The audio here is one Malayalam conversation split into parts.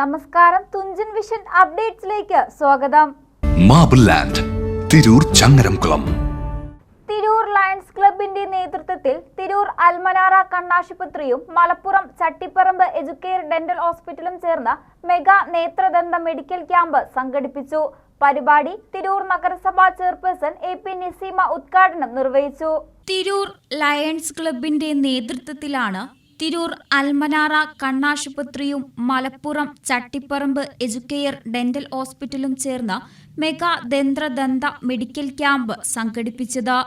നമസ്കാരം തുഞ്ചൻ വിഷൻ അപ്ഡേറ്റ്സിലേക്ക് സ്വാഗതം. Marble land Tirur Changaramkulam Tirur lions ക്ലബിന്റെ നേതൃത്വത്തിൽ തിരൂർ അൽമനാറ കണ്ണാശുപത്രിയും മലപ്പുറം ചട്ടിപ്പറമ്പ് എജുക്കേർ ഡെന്റൽ ഹോസ്പിറ്റലും ചേർന്ന് മെഗാ നേത്രദന്ത മെഡിക്കൽ ക്യാമ്പ് സംഘടിപ്പിച്ചു. പരിപാടി തിരൂർ നഗരസഭാ ചെയർപേഴ്സൺ എ പി നിസീമ ഉദ്ഘാടനം നിർവഹിച്ചു. തിരൂർ ലയൺസ് ക്ലബിന്റെ നേതൃത്വത്തിലാണ് തിരൂർ അൽമനാറ കണ്ണാശുപത്രിയും മലപ്പുറം ചട്ടിപ്പറമ്പ് എജുക്കെയർ ഡെന്റൽ ഹോസ്പിറ്റലും ചേർന്ന് മെഗാ ദന്തദന്ത മെഡിക്കൽ ക്യാമ്പ് സംഘടിപ്പിച്ചത്.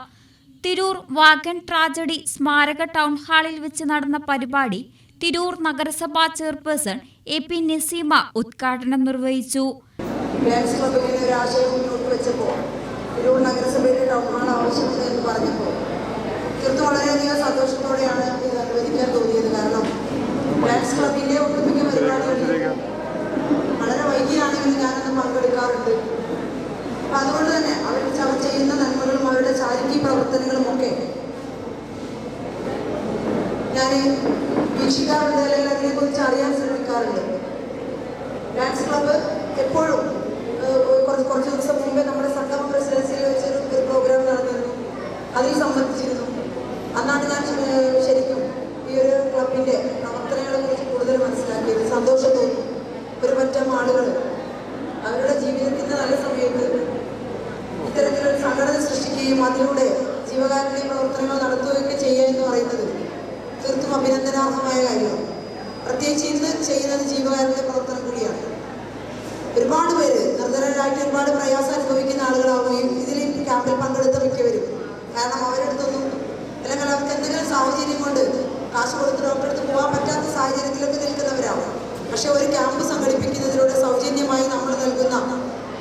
തിരൂർ വാഗൺ ട്രാജഡി സ്മാരക ടൗൺ ഹാളിൽ വെച്ച് നടന്ന പരിപാടി തിരൂർ നഗരസഭാ ചെയർപേഴ്സൺ എ പി നസീമ ഉദ്ഘാടനം നിർവഹിച്ചു. ആശയം മുന്നോട്ട് വെച്ചപ്പോൾ തിരൂർ നഗരസഭയുടെ ടൗൺ ഹാൾ ആവശ്യമുണ്ട് എന്ന് പറഞ്ഞപ്പോൾ ഞാൻ വീക്ഷിക്കാറുണ്ട് അല്ലെങ്കിൽ അതിനെക്കുറിച്ച് അറിയാൻ ശ്രമിക്കാറുണ്ട്. ഡാൻസ് ക്ലബ്ബ് എപ്പോഴും കുറച്ച് കുറച്ച് ദിവസം മുമ്പേ നമ്മുടെ സംഗമ പ്രസിഡൻസിയിൽ വെച്ചൊരു ഒരു പ്രോഗ്രാം നടന്നിരുന്നു. അതിൽ സംബന്ധിച്ചിരുന്നു. അന്നാണ് ഞാൻ ശരിക്കും ഈ ഒരു ക്ലബിന്റെ പ്രവർത്തനങ്ങളെ കുറിച്ച് കൂടുതൽ മനസ്സിലാക്കിയത്. സന്തോഷം തോന്നി. ഒരു പറ്റം ആളുകൾ അവരുടെ ജീവിതത്തിന്റെ നല്ല സമയത്ത് ഇത്തരത്തിലൊരു സംഘടന സൃഷ്ടിക്കുകയും അതിലൂടെ ജീവകാരുണ്യ പ്രവർത്തനങ്ങൾ നടത്തുകയൊക്കെ ചെയ്യുക എന്ന് പറയുന്നത് തീർത്തും അഭിനന്ദനാർഹമായ കാര്യമാണ്. പ്രത്യേകിച്ച് ഇന്ന് ചെയ്യുന്നത് ജീവകാരുടെ പ്രവർത്തനം കൂടിയാണ്. ഒരുപാട് പേര് നിർധനരായിട്ട് ഒരുപാട് പ്രയാസം അനുഭവിക്കുന്ന ആളുകളാവുകയും ഇതിൽ ക്യാമ്പിൽ പങ്കെടുത്ത മിക്കവരും. കാരണം അവരെടുത്തൊന്നും അല്ലെങ്കിൽ അവർക്ക് എന്തെങ്കിലും സാഹചര്യം കൊണ്ട് കാശ് കൊടുത്ത് ഡോക്ടറെ അടുത്ത് പോകാൻ പറ്റാത്ത സാഹചര്യത്തിലൊക്കെ നിൽക്കുന്നവരാവും പക്ഷെ ഒരു ക്യാമ്പ് സംഘടിപ്പിക്കുന്നതിലൂടെ സൗജന്യമായി നമ്മൾ നൽകുന്ന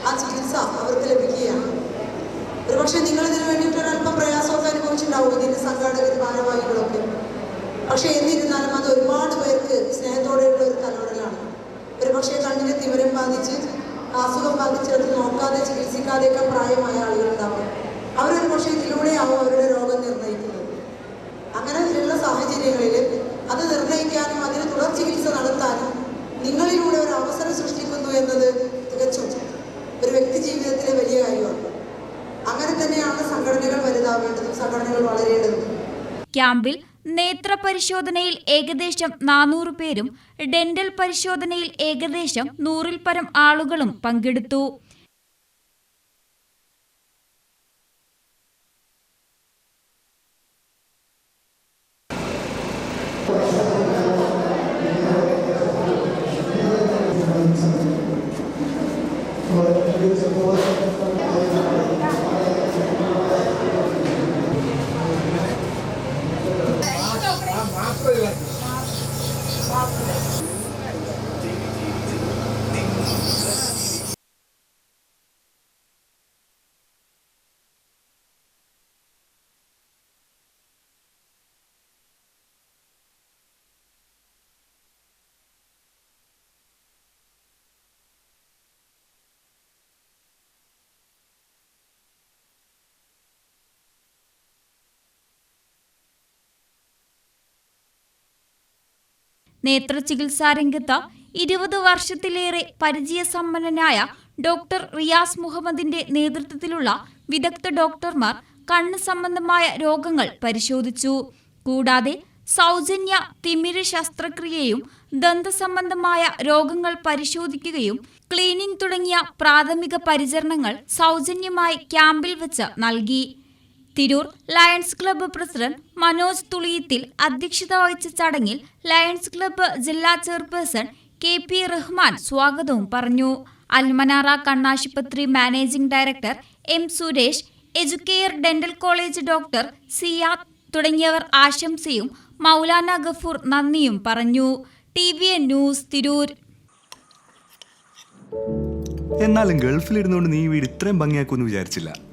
ആ ചികിത്സ അവർക്ക് ലഭിക്കുകയാണ്. ഒരുപക്ഷെ നിങ്ങൾ ഇതിനു വേണ്ടിയിട്ട് ഒരല്പം പ്രയാസമൊക്കെ അനുഭവിച്ചിട്ടുണ്ടാവും. ഇതിന്റെ സംഘാടകർ ഭാരവാഹികളൊക്കെ പക്ഷെ എന്നിരുന്നാലും അത് ഒരുപാട് പേർക്ക് സ്നേഹത്തോടെയുള്ള ഒരു തലോടലാണ് ഒരുപക്ഷെ കണ്ണിന് തിവരം ബാധിച്ച് അസുഖം ബാധിച്ചെടുത്ത് നോക്കാതെ ചികിത്സിക്കാതെയൊക്കെ പ്രായമായ ആളുകളുണ്ടാവും. അവരൊരു പക്ഷേ ഇതിലൂടെയാവും അവരുടെ രോഗം നിർണയിക്കുന്നത് അങ്ങനെയുള്ള സാഹചര്യങ്ങളിൽ അത് നിർണയിക്കാനും അതിന് തുടർ ചികിത്സ നടത്താനും നിങ്ങളിലൂടെ ഒരു അവസരം സൃഷ്ടിക്കുന്നു എന്നത് തികച്ചും ഒരു വ്യക്തി ജീവിതത്തിലെ വലിയ കാര്യമാണ്. അങ്ങനെ തന്നെയാണ് സംഘടനകൾ വലുതാവേണ്ടതും സംഘടനകൾ വളരേണ്ടതും. ക്യാമ്പിൽ നേത്ര പരിശോധനയിൽ ഏകദേശം നാനൂറ് പേരും ഡെന്റൽ പരിശോധനയിൽ ഏകദേശം നൂറിൽ പരം ആളുകളും പങ്കെടുത്തു. നേത്ര ചികിത്സാ രംഗത്ത് ഇരുപത് വർഷത്തിലേറെ പരിചയസമ്പന്നനായ ഡോക്ടർ റിയാസ് മുഹമ്മദിന്റെ നേതൃത്വത്തിലുള്ള വിദഗ്ധ ഡോക്ടർമാർ കണ്ണ് സംബന്ധമായ രോഗങ്ങൾ പരിശോധിച്ചു. കൂടാതെ സൗജന്യ തിമിര ശസ്ത്രക്രിയയും ദന്തസംബന്ധമായ രോഗങ്ങൾ പരിശോധിക്കുകയും ക്ലീനിംഗ് തുടങ്ങിയ പ്രാഥമിക പരിചരണങ്ങൾ സൗജന്യമായി ക്യാമ്പിൽ വെച്ച് നൽകി. Tirur lions club president Manoj Thuliyathil അധ്യക്ഷത വഹിച്ച ചടങ്ങിൽ ലയൺസ് ക്ലബ്ബ് ജില്ലാ ചെയർപേഴ്സൺ കെ പി റഹ്മാൻ സ്വാഗതവും പറഞ്ഞു. അൽമനാറ കണ്ണാശുപത്രി managing director M Suresh educare dental college doctor Siyad തുടങ്ങിയവർ ആശംസയും മൗലാന ഗഫൂർ നന്ദിയും പറഞ്ഞു. T V N news Tirur. എന്നാലും ഗൾഫിലിരുന്നുകൊണ്ട് നീ വീട് ഇത്രയും ഭംഗിയാക്കുമെന്ന് വിചാരിച്ചില്ല.